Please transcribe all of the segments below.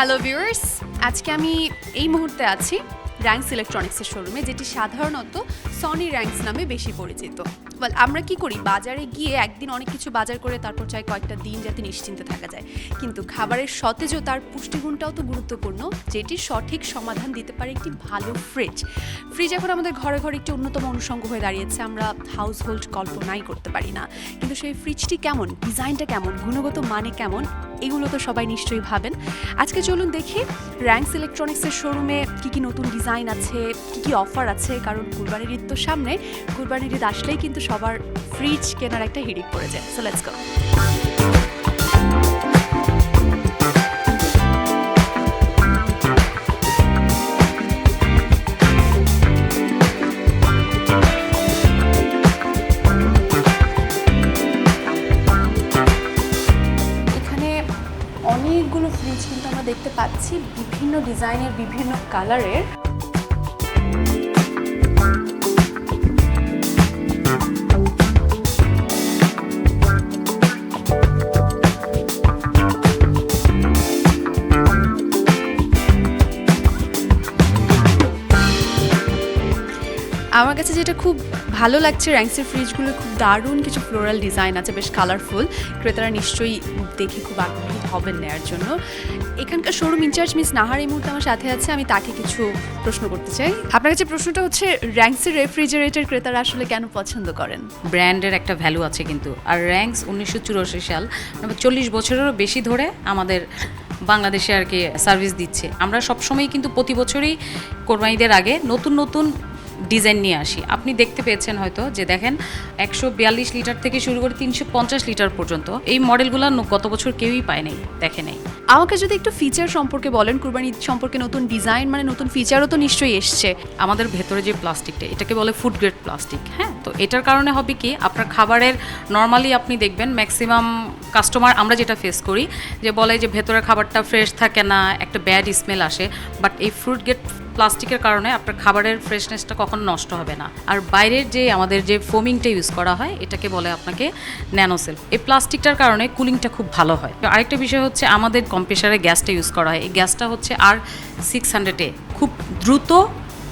Hello viewers আজকে আমি এই মুহূর্তে আছি র্যাঙ্কস ইলেকট্রনিক্সের শোরুমে যেটি সাধারণত সনি র্যাঙ্কস নামে বেশি পরিচিত। বল আমরা কি করি? বাজারে গিয়ে একদিন অনেক কিছু বাজার করে তারপর চাই কয়েকটা দিন যাতে নিশ্চিন্তে থাকা যায়। কিন্তু খাবারের সতেজতার পুষ্টিগুণটাও তো গুরুত্বপূর্ণ, যেটি সঠিক সমাধান দিতে পারে একটি ভালো ফ্রিজ ফ্রিজ এখন আমাদের ঘরে ঘরে একটি অন্যতম অনুষঙ্গ হয়ে দাঁড়িয়েছে, আমরা হাউস হোল্ড কল্পনাই করতে পারি না। কিন্তু সেই ফ্রিজটি কেমন? ডিজাইনটা কেমন? গুণগত মানে কেমন? এগুলো তো সবাই নিশ্চয়ই ভাবেন। আজকে চলুন দেখি র্যাঙ্কস ইলেকট্রনিক্সের শোরুমে কী কী নতুন ডিজাইন আছে, কী কী অফার আছে, কারণ কুরবানির ঈদ তো সামনে কুরবানির ঈদ আসলেই কিন্তু সবার ফ্রিজ কেনার একটা হিড়িক পড়ে যায়। সো লেটস গো পাচ্ছি বিভিন্ন ডিজাইনের বিভিন্ন কালারের। আমার কাছে যেটা খুব ভালো লাগছে র্যাঙ্কসের ফ্রিজগুলো খুব দারুণ কিছু ফ্লোরাল ডিজাইন আছে, বেশ কালারফুল ক্রেতারা নিশ্চয়ই দেখে খুব আগ্রহী হবেন নেয়ার জন্য। এখানকার শোরুম ইনচার্জ মিস নাহার এই মুহূর্তে আমার সাথে আছে, আমি তাকে কিছু প্রশ্ন করতে চাই। আপনার কাছে প্রশ্নটা হচ্ছে র্যাঙ্কসের রেফ্রিজারেটর ক্রেতারা আসলে কেন পছন্দ করেন? ব্র্যান্ডের একটা ভ্যালু আছে কিন্তু। আর র্যাঙ্কস উনিশশো চুরাশি সাল মানে চল্লিশ বছরেরও বেশি ধরে আমাদের বাংলাদেশে আর কি সার্ভিস দিচ্ছে। আমরা সবসময় কিন্তু প্রতি বছরই কোরবানিদের আগে নতুন নতুন ডিজাইন নিয়ে আসি। আপনি দেখতে পেয়েছেন হয়তো যে দেখেন একশো বিয়াল্লিশ লিটার থেকে শুরু করে তিনশো পঞ্চাশ লিটার পর্যন্ত এই মডেলগুলো গত বছর কেউই পায় নাই দেখে নেই। আমাকে যদি একটু ফিচার সম্পর্কে বলেন কুরবানি সম্পর্কে নতুন ডিজাইন মানে নতুন ফিচারও তো নিশ্চয়ই এসছে। আমাদের ভেতরে যে প্লাস্টিকটা এটাকে বলে ফুড গ্রেড প্লাস্টিক হ্যাঁ? তো এটার কারণে হবে কি আপনার খাবারের নর্মালি আপনি দেখবেন ম্যাক্সিমাম কাস্টমার আমরা যেটা ফেস করি যে বলে যে ভেতরের খাবারটা ফ্রেশ থাকে না একটা ব্যাড স্মেল আসে বাট এই ফ্রুট গ্রেড প্লাস্টিকের কারণে আপনার খাবারের ফ্রেশনেসটা কখনো নষ্ট হবে না। আর বাইরের যে আমাদের যে ফোমিংটা ইউজ করা হয়, এটাকে বলে আপনাকে ন্যানোসেল এই প্লাস্টিকটার কারণে কুলিংটা খুব ভালো হয়। আরেকটা বিষয় হচ্ছে আমাদের কম্প্রেসারে গ্যাসটা ইউজ করা হয়। এই গ্যাসটা হচ্ছে আর সিক্স হান্ড্রেডে খুব দ্রুত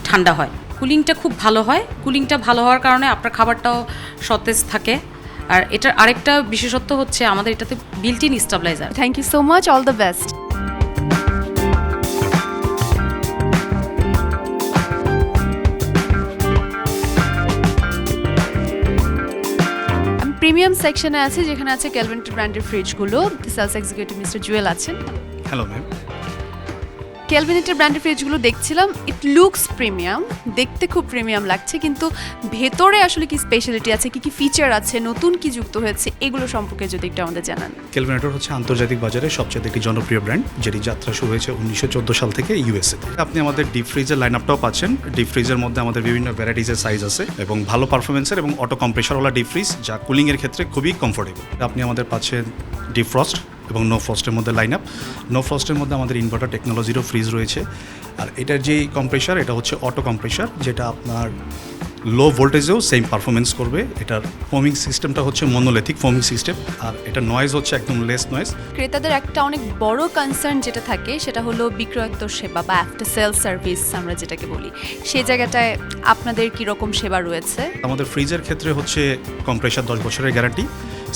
ঠান্ডা হয়। কুলিংটা খুব ভালো হয়। কুলিংটা ভালো হওয়ার কারণে আপনার খাবারটাও সতেজ থাকে। আর এটার আরেকটা বিশেষত্ব হচ্ছে আমাদের এটাতে built in stabiliser thank you so much all the best premium সেকশনে আছে, যেখানে আছে ক্যালভেন্টি ব্র্যান্ডের ফ্রিজগুলো সেলস এক্সিকিউটিভ মিস্টার জুয়েল আছেন। হ্যালো ম্যাম ক্যালভিনেটের ব্র্যান্ডের ফ্রিজগুলো দেখছিলাম ইট লুকস প্রিমিয়াম দেখতে খুব প্রিমিয়াম লাগছে, কিন্তু ভেতরে আসলে কি স্পেশালিটি আছে, কি কি ফিচার আছে, নতুন কি যুক্ত হয়েছে, এগুলো সম্পর্কে যদি একটু আমাদের জানান। ক্যালভিনেটর হচ্ছে আন্তর্জাতিক বাজারে সবচেয়ে একটি জনপ্রিয় ব্র্যান্ড যেটি যাত্রা শুরু হয়েছে উনিশশো চোদ্দ সাল থেকে ইউএসএ আপনি আমাদের ডিপ ফ্রিজের লাইন আপটাও পাচ্ছেন। ডিপ ফ্রিজের মধ্যে আমাদের বিভিন্ন ভ্যারাইটিসের সাইজ আছে এবং ভালো পারফরমেন্সের এবং অটো কম্প্রেসারওয়ালা ডিপ ফ্রিজ যা কুলিংয়ের ক্ষেত্রে খুবই কমফোর্টেবল আপনি আমাদের পাচ্ছেন ডিপ ফ্রস্ট এবং নো ফ্রস্টের মধ্যে লাইন আপ নো ফ্রস্টের মধ্যে আমাদের ইনভার্টার টেকনোলজিরও ফ্রিজ রয়েছে। আর এটার যেই কম্প্রেসার এটা হচ্ছে অটো কম্প্রেসার যেটা আপনার লো ভোল্টেজেও সেম পারফরমেন্স করবে। এটার ফোমিং সিস্টেমটা হচ্ছে মনোলেথিক ফোমিং সিস্টেম আর এটা নয়েজ হচ্ছে একদম লেস নয়েজ ক্রেতাদের একটা অনেক বড় কনসার্ন যেটা থাকে সেটা হলো বিক্রয়োত্তর সেবা বা আফটার সেল সার্ভিস আমরা যেটাকে বলি। সেই জায়গাটায় আপনাদের কি রকম সেবা রয়েছে? আমাদের ফ্রিজের ক্ষেত্রে হচ্ছে কম্প্রেসার দশ বছরের গ্যারান্টি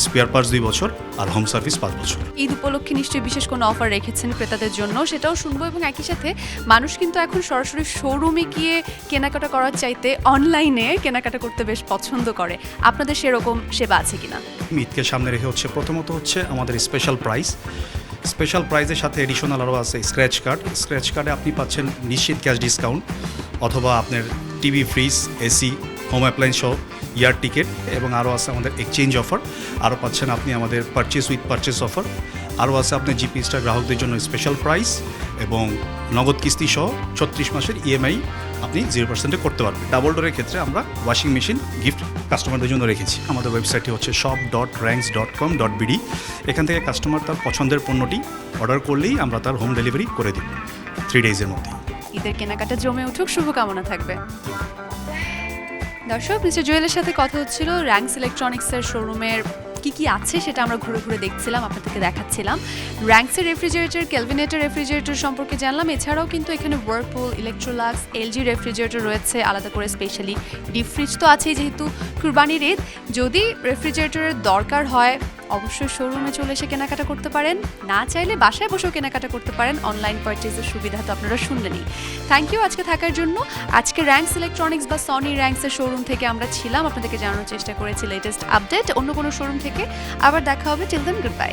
স্পেয়ার পার্টস দুই বছর আর হোম সার্ভিস পাঁচ বছর। ঈদ উপলক্ষে নিশ্চয়ই বিশেষ কোনো অফার রেখেছেন ক্রেতাদের জন্য সেটাও শুনব এবং একই সাথে মানুষ কিন্তু এখন সরাসরি শোরুমে গিয়ে কেনাকাটা করার চাইতে অনলাইনে কেনাকাটা করতে বেশ পছন্দ করে। আপনাদের সেরকম সেবা আছে কিনা? ঈদকে সামনে রেখে হচ্ছে প্রথমত হচ্ছে আমাদের স্পেশাল প্রাইস স্পেশাল প্রাইজের সাথে এডিশনাল আরও আছে স্ক্র্যাচ কার্ড স্ক্র্যাচ কার্ডে আপনি পাচ্ছেন নিশ্চিত ক্যাশ ডিসকাউন্ট অথবা আপনার TV fridge AC home appliance সহ ইয়ার টিকিট এবং আরও আছে আমাদের এক্সচেঞ্জ অফার। আরও পাচ্ছেন আপনি আমাদের পারচেস উইথ পারচেস অফার আরও আছে আপনার জিপি স্টার গ্রাহকদের জন্য স্পেশাল প্রাইস এবং নগদ কিস্তি সহ ছত্রিশ মাসের ইএমআই আপনি জিরো পার্সেন্টে করতে পারবেন। ডাবল ডোরের ক্ষেত্রে আমরা ওয়াশিং মেশিন গিফট কাস্টমারদের জন্য রেখেছি। আমাদের ওয়েবসাইটটি হচ্ছে shop dot Rangs dot com dot BD এখান থেকে কাস্টমার তার পছন্দের পণ্যটি অর্ডার করলেই আমরা তার হোম ডেলিভারি করে দিই। থ্রি ডেজের মধ্যে ঈদের কেনাকাটা জমে উঠুক, শুভকামনা থাকবে। দর্শক, মিস্টার জুয়েলের সাথে কথা হচ্ছিল র্যাঙ্কস ইলেকট্রনিক্সের শোরুমের কি কি আছে সেটা আমরা ঘুরে ঘুরে দেখছিলাম, আপনাদেরকে দেখাচ্ছিলাম। র্যাঙ্কসের রেফ্রিজারেটর ক্যালভিনেটর রেফ্রিজারেটর সম্পর্কে জানলাম। এছাড়াও কিন্তু এখানে ওয়ার্লপুল ইলেকট্রোলাক্স এলজি রেফ্রিজারেটর রয়েছে, আলাদা করে স্পেশালি ডিপ ফ্রিজ তো আছেই যেহেতু কুরবানির ঈদ। যদি রেফ্রিজারেটরের দরকার হয় অবশ্যই শোরুমে চলে এসে কেনাকাটা করতে পারেন। না চাইলে বাসায় বসেও কেনাকাটা করতে পারেন। অনলাইন পারচেজের সুবিধা তো আপনারা শুনলেনই। থ্যাংক ইউ আজকে থাকার জন্য। আজকে র্যাঙ্কস ইলেকট্রনিক্স বা সনি র্যাঙ্কসের শোরুম থেকে আমরা ছিলাম। আপনাদেরকে জানানোর চেষ্টা করেছি লেটেস্ট আপডেট অন্য কোনো শোরুম থেকে আবার দেখা হবে। Children good bye